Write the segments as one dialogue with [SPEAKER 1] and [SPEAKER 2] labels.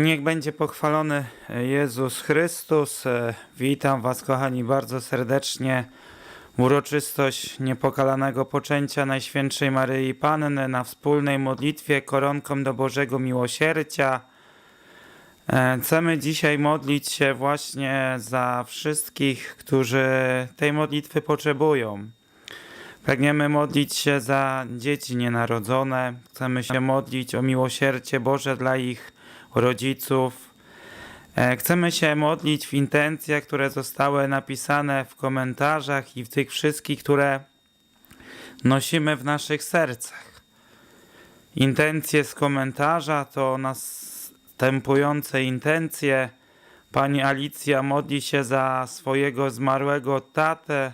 [SPEAKER 1] Niech będzie pochwalony Jezus Chrystus. E, Witam Was, kochani, bardzo serdecznie. uroczystość niepokalanego poczęcia Najświętszej Maryi Panny na wspólnej modlitwie koronką do Bożego Miłosierdzia. E, Chcemy dzisiaj modlić się właśnie za wszystkich, którzy tej modlitwy potrzebują. Pragniemy modlić się za dzieci nienarodzone. Chcemy się modlić o miłosierdzie Boże dla ich rodziców. E, Chcemy się modlić w intencjach, które zostały napisane w komentarzach i w tych wszystkich, które nosimy w naszych sercach. Intencje z komentarza to następujące intencje. Pani Alicja modli się za swojego zmarłego tatę,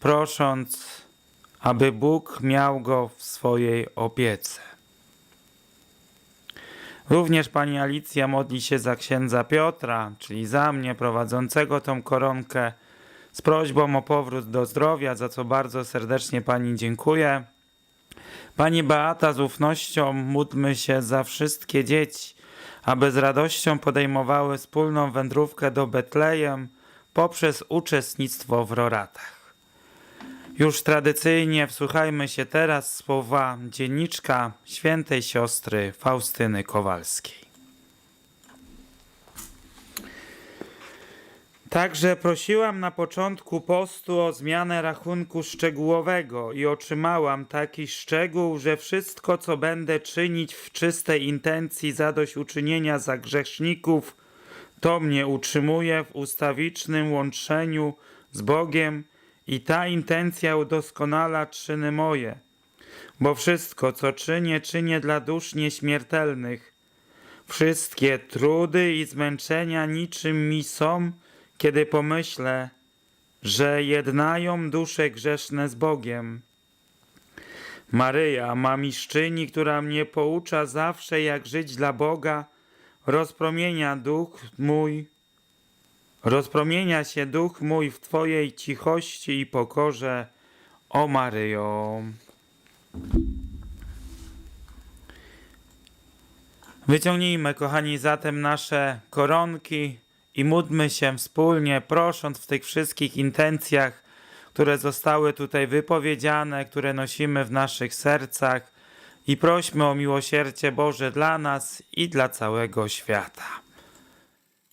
[SPEAKER 1] prosząc, aby Bóg miał go w swojej opiece. Również pani Alicja modli się za księdza Piotra, czyli za mnie prowadzącego tą koronkę, z prośbą o powrót do zdrowia, za co bardzo serdecznie pani dziękuję. Pani Beata z ufnością módlmy się za wszystkie dzieci, aby z radością podejmowały wspólną wędrówkę do Betlejem poprzez uczestnictwo w roratach. Już tradycyjnie wsłuchajmy się teraz słowa dzienniczka świętej siostry Faustyny Kowalskiej. Także prosiłam na początku postu o zmianę rachunku szczegółowego i otrzymałam taki szczegół, że wszystko, co będę czynić w czystej intencji zadośćuczynienia za grzeszników, to mnie utrzymuje w ustawicznym łączeniu z Bogiem i ta intencja udoskonala czyny moje. Bo wszystko, co czynię, czynię dla dusz nieśmiertelnych. Wszystkie trudy i zmęczenia niczym mi są, kiedy pomyślę, że jednają dusze grzeszne z Bogiem. Maryja, mamiszczyni, która mnie poucza zawsze, jak żyć dla Boga, rozpromienia duch mój Rozpromienia się duch mój w Twojej cichości i pokorze, o Maryjo. Wyciągnijmy, kochani, zatem nasze koronki i módlmy się wspólnie, prosząc w tych wszystkich intencjach, które zostały tutaj wypowiedziane, które nosimy w naszych sercach i prośmy o miłosierdzie Boże dla nas i dla całego świata.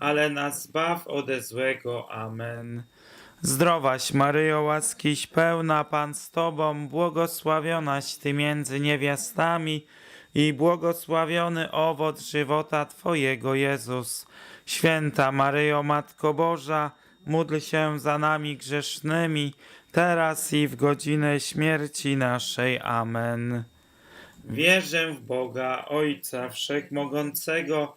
[SPEAKER 1] ale nas zbaw ode złego. Amen. Zdrowaś Maryjo, łaskiś pełna, Pan z Tobą, błogosławionaś Ty między niewiastami i błogosławiony owoc żywota Twojego, Jezus. Święta Maryjo, Matko Boża, módl się za nami grzesznymi, teraz i w godzinę śmierci naszej. Amen. Wierzę w Boga, Ojca Wszechmogącego,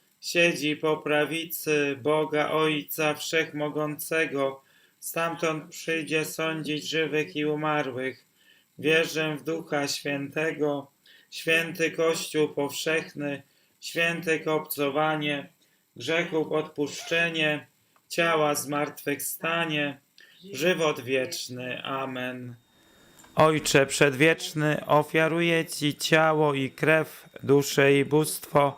[SPEAKER 1] siedzi po prawicy Boga Ojca Wszechmogącego, stamtąd przyjdzie sądzić żywych i umarłych. Wierzę w Ducha Świętego, święty Kościół powszechny, święte obcowanie, grzechów odpuszczenie, ciała zmartwychwstanie, żywot wieczny. Amen. Ojcze przedwieczny, ofiaruję Ci ciało i krew, duszę i bóstwo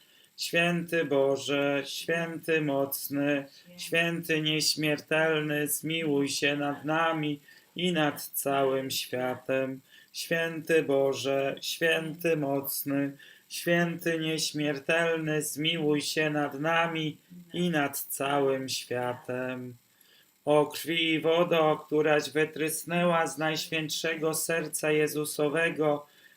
[SPEAKER 1] Święty Boże, święty mocny, święty nieśmiertelny, zmiłuj się nad nami i nad całym światem. Święty Boże, święty mocny, święty nieśmiertelny, zmiłuj się nad nami i nad całym światem. O krwi i wodo, któraś wytrysnęła z najświętszego serca Jezusowego,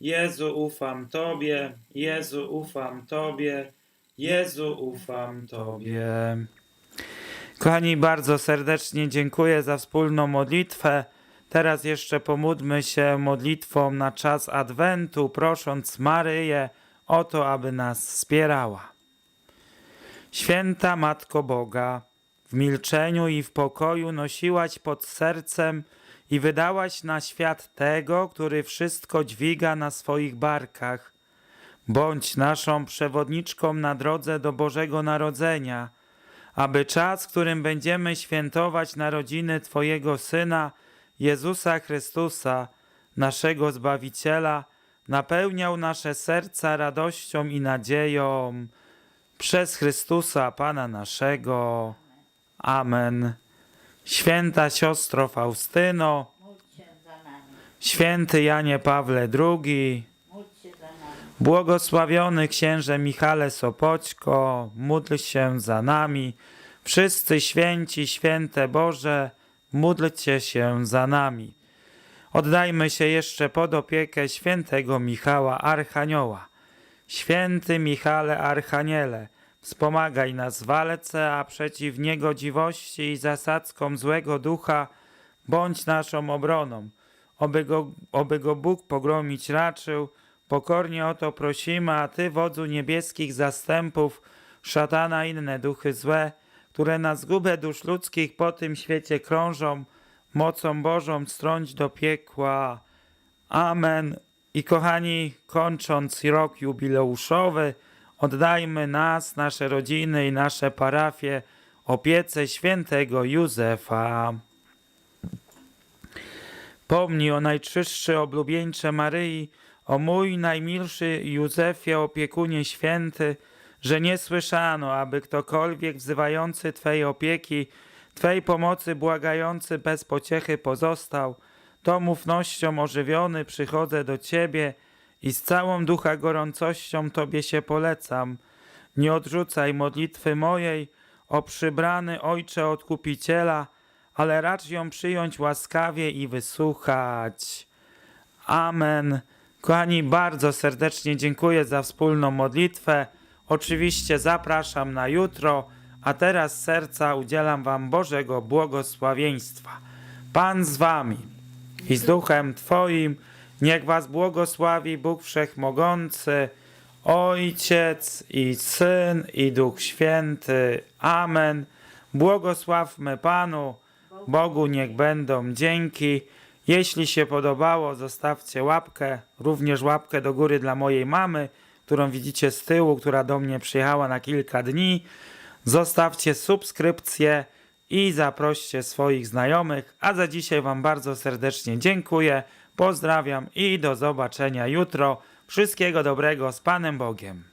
[SPEAKER 1] Jezu, ufam Tobie, Jezu, ufam Tobie, Jezu, ufam Tobie. Kochani, bardzo serdecznie dziękuję za wspólną modlitwę. Teraz jeszcze pomódlmy się modlitwą na czas Adwentu, prosząc Maryję o to, aby nas wspierała. Święta Matko Boga, w milczeniu i w pokoju nosiłaś pod sercem i wydałaś na świat tego, który wszystko dźwiga na swoich barkach. Bądź naszą przewodniczką na drodze do Bożego Narodzenia, aby czas, w którym będziemy świętować narodziny Twojego Syna, Jezusa Chrystusa, naszego Zbawiciela, napełniał nasze serca radością i nadzieją przez Chrystusa Pana naszego. Amen. Święta siostro Faustyno, święty Janie Pawle II, błogosławiony księże Michale Sopoćko, módl się za nami. Wszyscy święci, święte Boże, módlcie się za nami. Oddajmy się jeszcze pod opiekę świętego Michała Archanioła. Święty Michale Archaniele, wspomagaj nas w walce, a przeciw niegodziwości i zasadzkom złego ducha bądź naszą obroną. Oby go, oby go Bóg pogromić raczył, pokornie o to prosimy, a Ty, wodzu niebieskich zastępów, szatana inne duchy złe, które na zgubę dusz ludzkich po tym świecie krążą, mocą Bożą strąć do piekła. Amen. I kochani, kończąc rok jubileuszowy, oddajmy nas, nasze rodziny i nasze parafie opiece świętego Józefa. Pomnij o najczystszy oblubieńcze Maryi, o mój najmilszy Józefie, opiekunie święty, że nie słyszano, aby ktokolwiek wzywający Twej opieki, Twej pomocy błagający bez pociechy pozostał. tą ufnością ożywiony przychodzę do Ciebie i z całą ducha gorącością Tobie się polecam. Nie odrzucaj modlitwy mojej, o przybrany Ojcze Odkupiciela, ale racz ją przyjąć łaskawie i wysłuchać. Amen. Kochani, bardzo serdecznie dziękuję za wspólną modlitwę. Oczywiście zapraszam na jutro, a teraz serca udzielam Wam Bożego błogosławieństwa. Pan z Wami i z duchem Twoim, niech Was błogosławi Bóg Wszechmogący, Ojciec i Syn i Duch Święty. Amen. Błogosławmy Panu, Bogu niech będą dzięki. Jeśli się podobało, zostawcie łapkę, również łapkę do góry dla mojej mamy, którą widzicie z tyłu, która do mnie przyjechała na kilka dni. Zostawcie subskrypcję i zaproście swoich znajomych. A za dzisiaj Wam bardzo serdecznie dziękuję. Pozdrawiam i do zobaczenia jutro. Wszystkiego dobrego z Panem Bogiem.